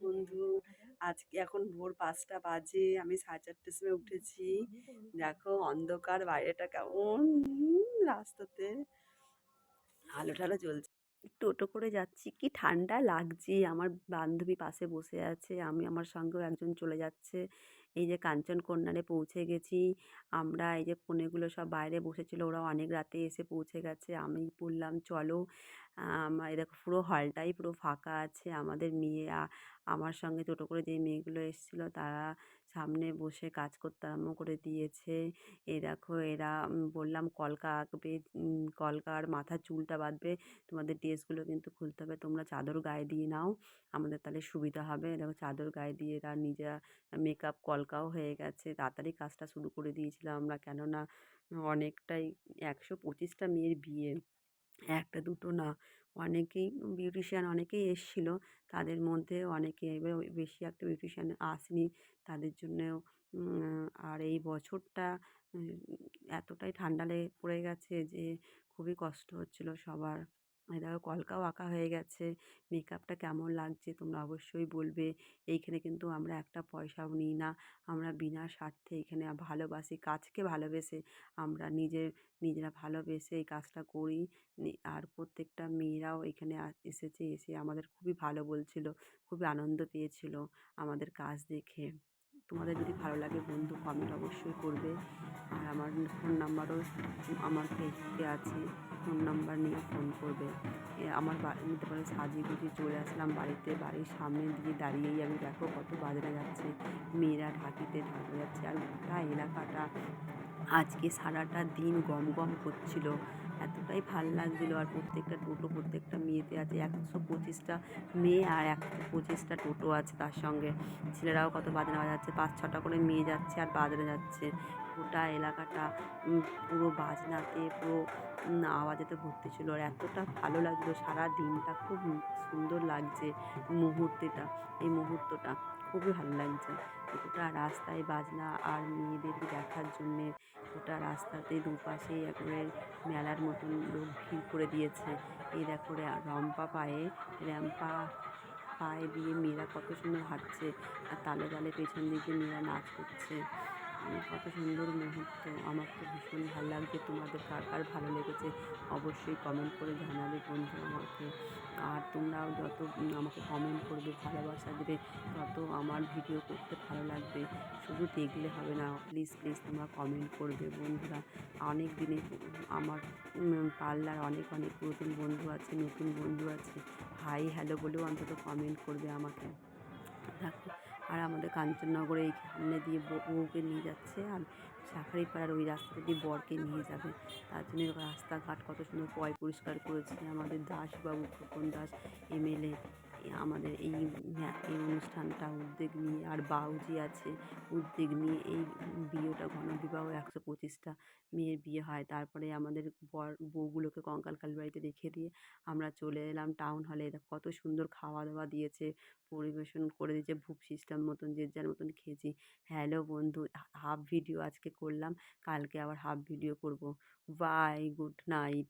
বন্ধু। আজকে এখন ভোর পাঁচটা বাজে আমি সাড়ে চারটের সময় উঠেছি। দেখো অন্ধকার বাইরেটা কেমন? রাস্তাতে। আলো ঠালো জ্বলছে। টোটো করে যাচ্ছি। কি ঠান্ডা লাগছে। আমার বান্ধবী পাশে বসে আছে। আমি আমার সঙ্গেও একজন চলে যাচ্ছে। এই যে কাঞ্চনকন্যারে পৌঁছে গেছি। আমরা এই যে কনেগুলো সব বাইরে বসেছিল ওরা অনেক রাতে এসে পৌঁছে গেছে। আমি বললাম, চলো দেখো পুরো হলটাই পুরো ফাঁকা আছে। আমাদের মেয়ে আমার সঙ্গে টোটো করে যে মেয়েগুলো এসেছিল, তারা সামনে বসে কাজ করতে আরম্ভ করে দিয়েছে। এ দেখো, এরা বললাম, কলকা আঁকবে কলকার মাথার চুলটা বাঁধবে। তোমাদের ড্রেসগুলো কিন্তু খুলতে হবে। তোমরা চাদর গায়ে দিয়ে নাও। আমাদের তাহলে সুবিধা হবে। দেখো, চাদর গায়ে দিয়ে এরা নিজেরা মেকআপ কলকাও হয়ে গেছে। তাড়াতাড়ি কাজটা শুরু করে দিয়েছিলাম আমরা। কেননা, অনেকটাই, একশো পঁচিশটা মেয়ের বিয়ে। একটা দুটো না। অনেকেই বিউটিশিয়ান অনেকেই এসেছিল। তাদের মধ্যে অনেকে এবার বেশি একটা বিউটিশিয়ান আসেনি। তাদের জন্যেও আর এই বছরটা এতটাই ঠান্ডা লেগে পড়ে গেছে যে খুবই কষ্ট হচ্ছিল সবার। দেখো কলকাও আঁকা হয়ে গেছে মেকআপটা কেমন লাগছে তোমরা অবশ্যই বলবে। এইখানে কিন্তু আমরা একটা পয়সাও নিই না, আমরা বিনা স্বার্থে এখানে ভালোবাসি, কাজকে ভালোবেসে আমরা নিজের, নিজেরা ভালোবেসে এই কাজটা করি। আর প্রত্যেকটা মেয়েরাও এখানে এসেছে, এসে আমাদের খুবই ভালো বলছিল, খুবই আনন্দ পেয়েছিল আমাদের কাজ দেখে। তোমাদের যদি ভালো লাগে বন্ধু কমেন্ট অবশ্যই করবে। আর আমার ফোন নাম্বারও আমার ফেসবুকে আছে ফোন নাম্বার নিয়ে ফোন করবে। আমার বাড়িতে পরে সাজিয়ে গুজিয়ে চলে আসলাম বাড়িতে, বাড়ির সামনে দিয়ে দাঁড়িয়েই আমি দেখো কত বাজনা যাচ্ছে। মেয়েরা ঢাকিতে ঢাকা যাচ্ছে, আর গোটা এলাকাটা আজকে সারাটা দিন গম গম করছিল। এতটাই ভালো লাগছিল আর প্রত্যেকটা টোটো, প্রত্যেকটা মেয়েতে আছে। একশো পঁচিশটা মেয়ে আর একশো পঁচিশটা টোটো আছে তার সঙ্গে। ছেলেরাও কত বাজনা বাজাচ্ছে। পাঁচ ছটা করে মেয়ে যাচ্ছে আর বাজনা যাচ্ছে। গোটা এলাকাটা পুরো বাজনাতে, পুরো আওয়াজেতে ভর্তি ছিল আর এতটা ভালো লাগছিল। সারা দিনটা খুব সুন্দর লাগছে মুহূর্তটা, এই মুহূর্তটা। খুবই ভালো লাগছে। গোটা রাস্তায় বাজনা আর মেয়েদেরকে দেখার জন্যে গোটা রাস্তাতে দুপাশে একেবারে মেলার মতন লোক ভিড় করে দিয়েছে। এই দেখো রম্পা পায়ে র্যাম্পা পায়ে দিয়ে মেয়েরা কত সুন্দর হাঁটছে। আর তালে তালে পেছন দিকে মেয়েরা নাচ করছে। কত সুন্দর মুহূর্ত। আমার তো ভীষণ ভালো লাগছে তোমাদের কার কার ভালো লেগেছে। অবশ্যই কমেন্ট করে জানাবে বন্ধু আমাকে। আর তোমরাও যত আমাকে কমেন্ট করবে, ভালোবাসা দেবে, তত আমার ভিডিও করতে ভালো লাগবে। শুধু দেখলে হবে না প্লিজ প্লিজ তোমরা কমেন্ট করবে বন্ধুরা। অনেক দিনে আমার পার্লার অনেক অনেক নতুন বন্ধু আছে, নতুন বন্ধু আছে। হাই হ্যালো বলেও অন্তত কমেন্ট করবে আমাকে। দেখো আর আমাদের কাঞ্চননগরে এই সামনে দিয়ে বউ- বউকে নিয়ে যাচ্ছে আর শাঁখারিপাড়ার ওই রাস্তা দিয়ে বরকে নিয়ে যাবে। তার জন্য রাস্তাঘাট কত সুন্দর পয় পরিষ্কার করেছে। আমাদের দাস বাবু খোকন দাস এমএলএ আমাদের এই এই অনুষ্ঠানটা উদ্যোগ নিয়ে আর বাউজি আছে, উদ্যোগ নিয়ে এই বিয়েটা ঘনবিবাহ একশো পঁচিশটা মেয়ের বিয়ে হয়। তারপরে আমাদের বর, বউগুলোকে কঙ্কালকালী বাড়িতে রেখে দিয়ে আমরা চলে এলাম টাউন হলে কত সুন্দর খাওয়া দাওয়া দিয়েছে, পরিবেশন করে দিয়েছে বুফ সিস্টেম মতন, যে যার মতন খেয়েছি। হ্যালো বন্ধু হাফ ভিডিও আজকে করলাম, কালকে আবার হাফ ভিডিও করব। Bye good night